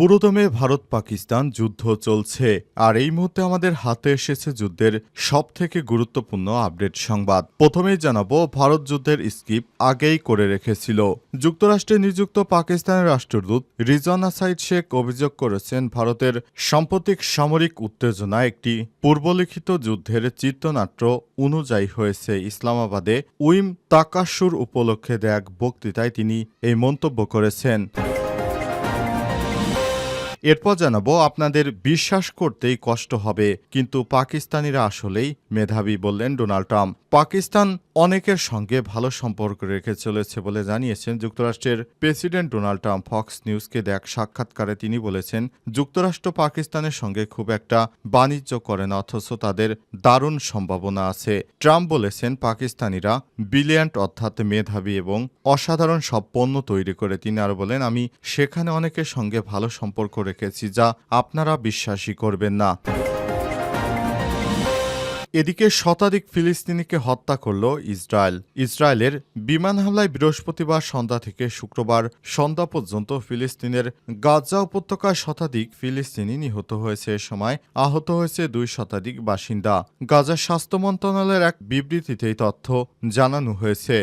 পুরোদমে ভারত পাকিস্তান যুদ্ধ চলছে, আর এই মুহূর্তে আমাদের হাতে এসেছে যুদ্ধের সব থেকে গুরুত্বপূর্ণ আপডেট সংবাদ। প্রথমেই জানাব, ভারত যুদ্ধের স্কিপ আগেই করে রেখেছিল। যুক্তরাষ্ট্রে নিযুক্ত পাকিস্তানের রাষ্ট্রদূত রিজওয়ানা সাইদ শেখ অভিযোগ করেছেন, ভারতের সাম্প্রতিক সামরিক উত্তেজনা একটি পূর্বলিখিত যুদ্ধের চিত্রনাট্য অনুযায়ী হয়েছে। ইসলামাবাদে উইম তাকাসুর উপলক্ষে দেয়া এক বক্তৃতায় তিনি এই মন্তব্য করেছেন। এরপর জানাব, আপনাদের বিশ্বাস করতেই কষ্ট হবে, কিন্তু পাকিস্তানিরা আসলেই মেধাবী বললেন ডোনাল্ড ট্রাম্প। পাকিস্তান অনেকের সঙ্গে ভালো সম্পর্ক রেখে চলেছে বলে জানিয়েছেন যুক্তরাষ্ট্রের প্রেসিডেন্ট ডোনাল্ড ট্রাম্প। ফক্স নিউজকে দেখ, সাক্ষাৎকারে তিনি বলেছেন, যুক্তরাষ্ট্র পাকিস্তানের সঙ্গে খুব একটা বাণিজ্য করে না, অথচ তাদের দারুণ সম্ভাবনা আছে। ট্রাম্প বলেছেন, পাকিস্তানিরা বিলিয়ান্ট অর্থাৎ মেধাবী এবং অসাধারণ সব পণ্য তৈরি করে। তিনি আরও বলেন, আমি সেখানে অনেকের সঙ্গে ভালো সম্পর্ক রেখেছি যা আপনারা বিশ্বাসই করবেন না। এদিকে শতাধিক ফিলিস্তিনিকে হত্যা করল ইসরায়েল। ইসরায়েলের বিমান হামলায় বৃহস্পতিবার সন্ধ্যা থেকে শুক্রবার সন্ধ্যা পর্যন্ত ফিলিস্তিনের গাজা উপত্যকায় শতাধিক ফিলিস্তিনি নিহত হয়েছে। এ সময় আহত হয়েছে দুই শতাধিক বাসিন্দা। গাজা স্বাস্থ্য মন্ত্রণালয়ের এক বিবৃতিতে তথ্য জানানো হয়েছে।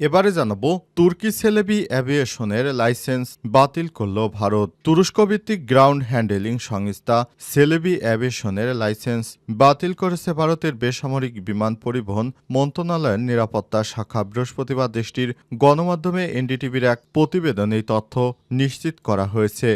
এবারে জানাব, তুর্কি সেলেবি অ্যাভিয়েশনের লাইসেন্স বাতিল করল ভারত। তুরস্ক ভিত্তিক গ্রাউন্ড হ্যান্ডেলিং সংস্থা সেলেবি অ্যাভিয়েশনের লাইসেন্স বাতিল করেছে ভারতের বেসামরিক বিমান পরিবহন মন্ত্রণালয়ের নিরাপত্তা শাখা। বৃহস্পতিবার দেশটির গণমাধ্যমে এনডিটিভির এক প্রতিবেদনে তথ্য নিশ্চিত করা হয়েছে।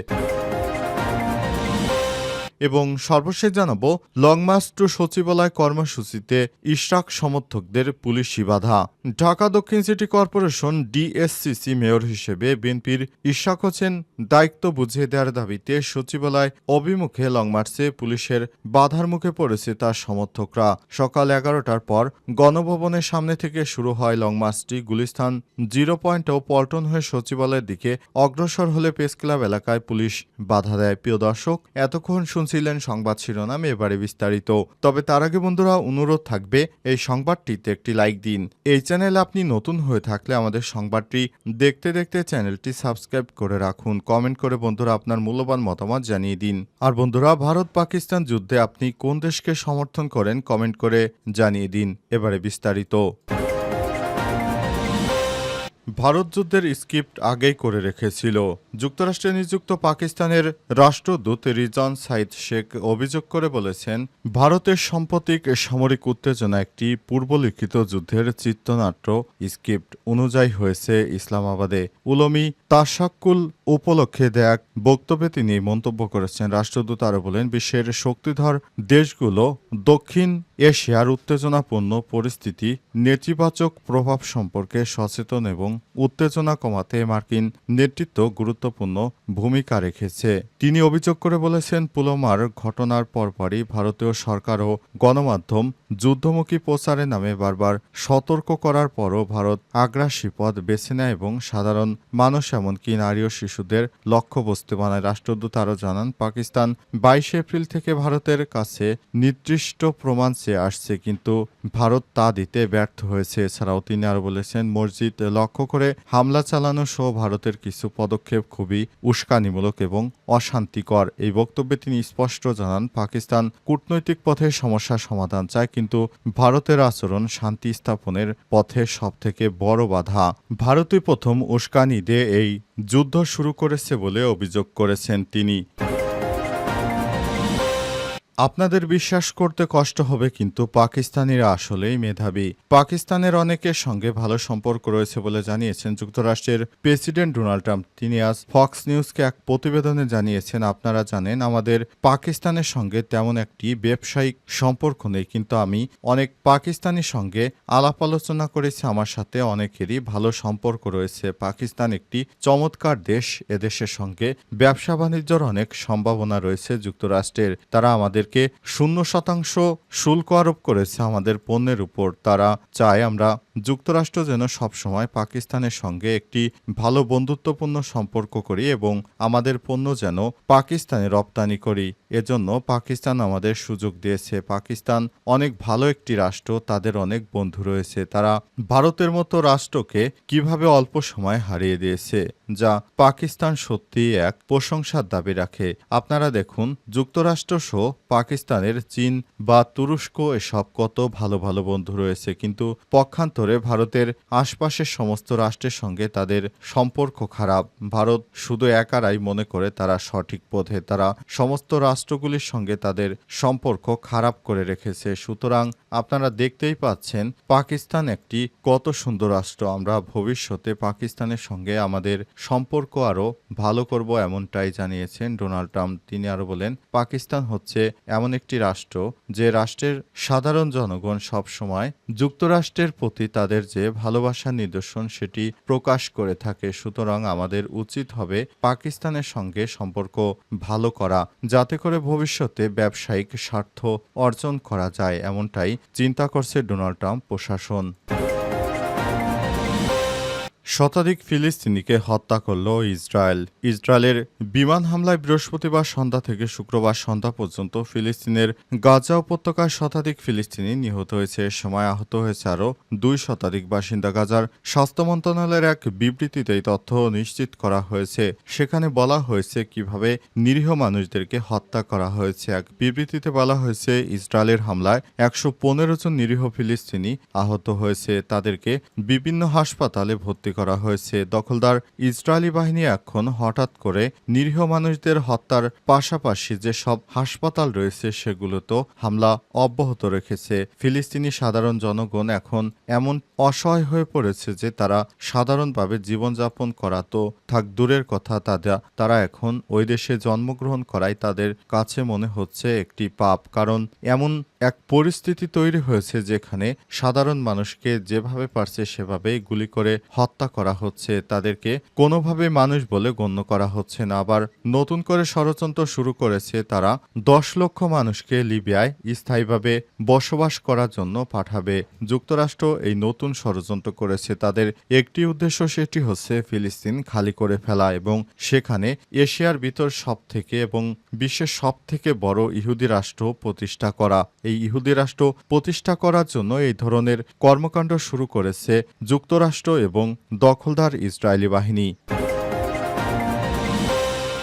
এবং সর্বশেষ জানাব লং মার্চ টু সচিবালয় কর্মসূচিতে ইশরাক সমর্থকদের পুলিশি বাধা। ঢাকা দক্ষিণ সিটি কর্পোরেশন ডিএসসিসি মেয়র হিসেবে বিএনপির ইশরাক হোসেন দায়িত্ব বুঝিয়ে দেওয়ার দাবিতে সচিবালয় অভিমুখে লং মার্চে পুলিশের বাধার মুখে পড়েছে তার সমর্থকরা। সকাল এগারোটার পর গণভবনের সামনে থেকে শুরু হয় লং মার্চটি গুলিস্তান জিরো ও পল্টন হয়ে সচিবালয়ের দিকে অগ্রসর হলে প্রেস ক্লাব এলাকায় পুলিশ বাধা দেয়। প্রিয় দর্শক, এতক্ষণ শুনছিলেন সংবাদ শিরোনাম এবারে বিস্তারিত। তবে তার আগে বন্ধুরা অনুরোধ থাকবে, এই সংবাদটিতে একটি লাইক দিন। এই চ্যানেলে আপনি নতুন হয়ে থাকলে আমাদের সংবাদটি দেখতে দেখতে চ্যানেলটি সাবস্ক্রাইব করে রাখুন। কমেন্ট করে বন্ধুরা আপনার মূল্যবান মতামত জানিয়ে দিন। আর বন্ধুরা, ভারত পাকিস্তান যুদ্ধে আপনি কোন দেশকে সমর্থন করেন, কমেন্ট করে জানিয়ে দিন। এবারে বিস্তারিত। ভারত যুদ্ধের স্ক্রিপ্ট আগেই করে রেখেছিল। যুক্তরাষ্ট্রে নিযুক্ত পাকিস্তানের রাষ্ট্রদূত রিজন সাইদ শেখ অভিযোগ করে বলেছেন, ভারতের সাম্প্রতিক সামরিক উত্তেজনা একটি পূর্বলিখিত যুদ্ধের চিত্রনাট্য। স্ক্রিপ্ট অনুযায়ী হয়েছে ইসলামাবাদে উলমি তাশাক্কুল উপলক্ষে দেয়া বক্তব্যে তিনি মন্তব্য করেছেন। রাষ্ট্রদূত আরও বলেন, বিশ্বের শক্তিধর দেশগুলো দক্ষিণ এশিয়ার উত্তেজনাপূর্ণ পরিস্থিতি, নেতিবাচক প্রভাব সম্পর্কে সচেতন এবং উত্তেজনা কমাতে মার্কিন নেতৃত্ব গুরুত্বপূর্ণ ভূমিকা রেখেছে। তিনি অভিযোগ করে বলেছেন পুলমার ঘটনার পরপরই ভারতীয় সরকার ও গণমাধ্যম যুদ্ধমুখী প্রচারের নামে বারবার সতর্ক করার পরও ভারত আগ্রাসী পথ বেছে নেয় এবং সাধারণ মানুষ, এমনকি নারী ও শিশুদের লক্ষ্যবস্তু বানায়। রাষ্ট্রদূত আরও জানান, পাকিস্তান বাইশে এপ্রিল থেকে ভারতের কাছে নির্দিষ্ট প্রমাণ চেয়ে আসছে, কিন্তু ভারত তা দিতে ব্যর্থ হয়েছে। এছাড়াও তিনি আরও বলেছেন, মসজিদ লক্ষ্য করে হামলা চালানো সহ ভারতের কিছু পদক্ষেপ খুবই উস্কানিমূলক এবং অশান্তিকর। এই বক্তব্যে তিনি স্পষ্ট জানান, পাকিস্তান কূটনৈতিক পথে সমস্যার সমাধান চায়, কিন্তু ভারতের আচরণ শান্তি স্থাপনের পথে সবথেকে বড় বাধা। ভারতই প্রথম উস্কানি দিয়ে এই যুদ্ধ শুরু করেছে বলে অভিযোগ করেছেন তিনি। আপনাদের বিশ্বাস করতে কষ্ট হবে, কিন্তু পাকিস্তানিরা আসলেই মেধাবী। পাকিস্তানের অনেকের সঙ্গে ভালো সম্পর্ক রয়েছে বলে জানিয়েছেন যুক্তরাষ্ট্রের প্রেসিডেন্ট ডোনাল্ড ট্রাম্প। তিনি আজ ফক্স নিউজকে এক প্রতিবেদনে জানিয়েছেন, আপনারা জানেন, আমাদের পাকিস্তানের সঙ্গে তেমন একটি ব্যবসায়িক সম্পর্ক নেই, কিন্তু আমি অনেক পাকিস্তানির সঙ্গে আলাপ আলোচনা করেছি। আমার সাথে অনেকেরই ভালো সম্পর্ক রয়েছে। পাকিস্তান একটি চমৎকার দেশ। এদেশের সঙ্গে ব্যবসা বাণিজ্যর অনেক সম্ভাবনা রয়েছে যুক্তরাষ্ট্রের। তারা আমাদের আমাদেরকে শূন্য শতাংশ শুল্ক আরোপ করেছে আমাদের পণ্যের উপর। তারা চায় আমরা যুক্তরাষ্ট্র যেন সবসময় পাকিস্তানের সঙ্গে একটি ভালো বন্ধুত্বপূর্ণ সম্পর্ক করি এবং আমাদের পণ্য যেন পাকিস্তানে রপ্তানি করি। এজন্য পাকিস্তান আমাদের সুযোগ দিয়েছে। পাকিস্তান অনেক ভালো একটি রাষ্ট্র, তাদের অনেক বন্ধু রয়েছে। তারা ভারতের মতো রাষ্ট্রকে কীভাবে অল্প সময় হারিয়ে দিয়েছে, যা পাকিস্তান সত্যিই এক প্রশংসার দাবি রাখে। আপনারা দেখুন, যুক্তরাষ্ট্র সহ পাকিস্তানের চীন বা তুরস্ক এসব কত ভালো ভালো বন্ধু রয়েছে, কিন্তু পক্ষান্তরে ভারতের আশপাশের সমস্ত রাষ্ট্রের সঙ্গে তাদের সম্পর্ক খারাপ। ভারত শুধু একারাই মনে করে তারা সঠিক পথে, তারা সমস্ত রাষ্ট্রগুলির সঙ্গে তাদের সম্পর্ক খারাপ করে রেখেছে। সুতরাং আপনারা দেখতেই পাচ্ছেন, পাকিস্তান একটি কত সুন্দর রাষ্ট্র। আমরা ভবিষ্যতে পাকিস্তানের সঙ্গে আমাদের সম্পর্ক আরও ভালো করব এমনটাই জানিয়েছেন ডোনাল্ড ট্রাম্প। তিনি আরও বলেন, পাকিস্তান হচ্ছে এমন একটি রাষ্ট্র যে রাষ্ট্রের সাধারণ জনগণ সবসময় যুক্তরাষ্ট্রের প্রতি তাদের যে ভালোবাসার নিদর্শন সেটি প্রকাশ করে থাকে, সুতরাং আমাদের উচিত হবে পাকিস্তানের সঙ্গে সম্পর্ক ভালো করা, যাতে করে ভবিষ্যতে ব্যবসায়িক স্বার্থ অর্জন করা যায়, এমনটাই চিন্তা করছে ডোনাল্ড ট্রাম্প প্রশাসন। শতাধিক ফিলিস্তিনিকে হত্যা করল ইসরায়েল। ইসরায়েলের বিমান হামলায় বৃহস্পতিবার সন্ধ্যা থেকে শুক্রবার সন্ধ্যা পর্যন্ত ফিলিস্তিনের গাজা উপত্যকায় শতাধিক ফিলিস্তিনি নিহত হয়েছে। এ সময় আহত হয়েছে আরও দুই শতাধিক বাসিন্দা। গাজার স্বাস্থ্য মন্ত্রণালয়ের এক বিবৃতিতে এই তথ্য নিশ্চিত করা হয়েছে। সেখানে বলা হয়েছে কীভাবে নিরীহ মানুষদেরকে হত্যা করা হয়েছে। এক বিবৃতিতে বলা হয়েছে, ইসরায়েলের হামলায় একশো পনেরো জন নিরীহ ফিলিস্তিনি আহত হয়েছে। তাদেরকে বিভিন্ন হাসপাতালে ভর্তি করা হয়েছে। দখলদার ইসরায়েলি বাহিনী এখন হঠাৎ করে নিরীহ মানুষদের হত্যার পাশাপাশি যে সব হাসপাতাল রয়েছে সেগুলোতেও হামলা অব্যাহত রেখেছে। ফিলিস্তিনি সাধারণ জনগণ এখন এমন অসহায় হয়ে পড়েছে যে তারা সাধারণভাবে জীবনযাপন করা তো থাক দূরের কথা তারা তারা এখন ওই দেশে জন্মগ্রহণ করাই তাদের কাছে মনে হচ্ছে একটি পাপ। কারণ এমন এক পরিস্থিতি তৈরি হয়েছে যেখানে সাধারণ মানুষকে যেভাবে পারছে সেভাবেই গুলি করে হত্যা করা হচ্ছে। তাদেরকে কোনোভাবে মানুষ বলে গণ্য করা হচ্ছে না। আবার নতুন করে ষড়যন্ত্র শুরু করেছে তারা। দশ লক্ষ মানুষকে লিবিয়ায় স্থায়ীভাবে বসবাস করার জন্য পাঠাবে। যুক্তরাষ্ট্র এই নতুন ষড়যন্ত্র করেছে। তাদের একটি উদ্দেশ্য সেটি হচ্ছে ফিলিস্তিন খালি করে ফেলা এবং সেখানে এশিয়ার ভিতর সব থেকে এবং বিশ্বের সব থেকে বড় ইহুদি রাষ্ট্র প্রতিষ্ঠা করা। এই ইহুদি রাষ্ট্র প্রতিষ্ঠা করার জন্য এই ধরনের কর্মকাণ্ড শুরু করেছে যুক্তরাষ্ট্র এবং দখলদার ইসরায়েলি বাহিনী।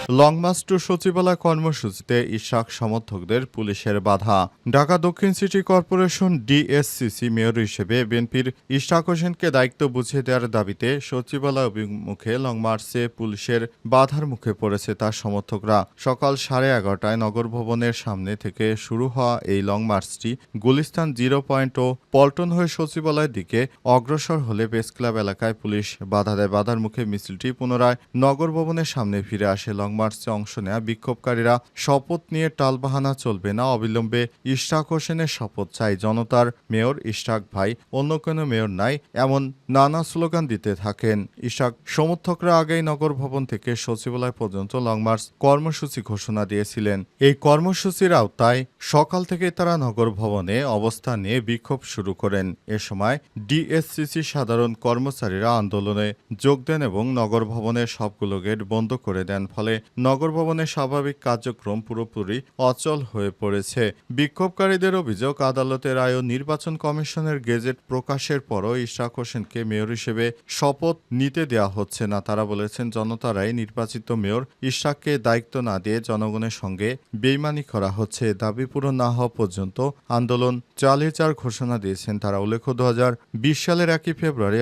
লং মার্চ টু সচিবালয় কর্মসূচিতে ইশাক সমর্থকদের পুলিশের বাধা। ঢাকা দক্ষিণ সিটি কর্পোরেশন ডিএসসিসি মেয়র হিসেবে বিএনপির ইশাক হোসেনকে দায়িত্ব বুঝিয়ে দেওয়ার দাবিতে সচিবালয় অভিমুখে লং মার্চে পুলিশের বাধার মুখে পড়েছে তার সমর্থকরা। সকাল সাড়ে এগারোটায় নগর ভবনের সামনে থেকে শুরু হওয়া এই লং মার্চটি গুলিস্তান জিরো পয়েন্ট ও পল্টন হয়ে সচিবালয়ের দিকে অগ্রসর হলে প্রেস ক্লাব এলাকায় পুলিশ বাধা দেয়। বাধার মুখে মিছিলটি পুনরায় নগর ভবনের সামনে ফিরে আসে। লং মার্চে অংশ নেয়া বিক্ষোভকারীরা শপথ নিয়ে টালবাহানা চলবে না। অবিলম্বে ইশরাক হোসেনের শপথ চাই। জনতার মেয়র ইশরাক ভাই, অন্য কোনো মেয়র নাই, এমন নানা স্লোগান দিতে থাকেন। ইশাক সমর্থকরা আগেই নগর ভবন থেকে সচিবালয় পর্যন্ত লং মার্চ কর্মসূচি ঘোষণা দিয়েছিলেন। এই কর্মসূচির আওতায় সকাল থেকে তারা নগর ভবনে অবস্থান নিয়ে বিক্ষোভ শুরু করেন। এ সময় ডিএসসিসি সাধারণ কর্মচারীরা আন্দোলনে যোগ দেন এবং নগর ভবনের সবগুলো গেট বন্ধ করে দেন। ফলে নগর ভবনের স্বাভাবিক কার্যক্রম পুরোপুরি অচল হয়ে পড়েছে। বিক্ষোভকারীদের অভিযোগ, আদালতের ও নির্বাচন কমিশনের গেজেট প্রকাশের পরও ইশরাক হোসেনকে মেয়র হিসেবে শপথ নিতে দেওয়া হচ্ছে না। তারা বলেছেন জনতারাই নির্বাচিত মেয়র ইশরাককে দায়িত্ব না দিয়ে জনগণের সঙ্গে বেইমানি করা হচ্ছে। দাবি পূরণ না হওয়া পর্যন্ত আন্দোলন চালিয়ে যাওয়ার ঘোষণা দিয়েছেন তারা। উল্লেখ্য, দু হাজার বিশ সালের একই ফেব্রুয়ারি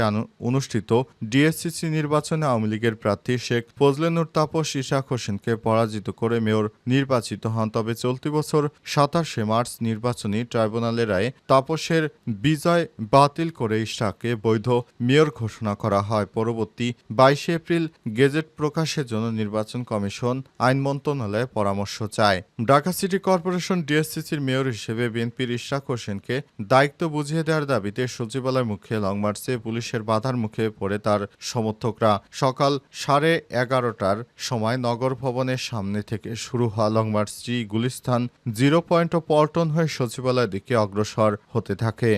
অনুষ্ঠিত ডিএসসিসি নির্বাচনে আওয়ামী লীগের প্রার্থী শেখ ফজলেনুর তাপস ইশাক হোসেনকে পরাজিত করে মেয়র নির্বাচিত হন। তবে চলতি বছর সাতাশে মার্চ নির্বাচনী ট্রাইব্যুনালের রায়ে তাপসের বিজয় বাতিল করে ইশাককে বৈধ মেয়র ঘোষণা করা হয়। পরবর্তী বাইশে এপ্রিল গেজেট প্রকাশের জন্য নির্বাচন কমিশন আইন মন্ত্রণালয়ে পরামর্শ চায়। ঢাকা সিটি কর্পোরেশন ডিএসসিসির মেয়র হিসেবে বিএনপির ইশাক হোসেনকে দায়িত্ব বুঝিয়ে দেওয়ার দাবিতে সচিবালয় মুখে লং মার্চে পুলিশের বাধার মুখে পড়ে তার সমর্থকরা। সকাল সাড়ে এগারোটার সময় নগর ভবনের সামনে থেকে শুরু হওয়া লং মার্চটি গুলিস্তান জিরো পয়েন্ট ও পল্টন হয়ে সচিবালয়ের দিকে অগ্রসর হতে থাকে।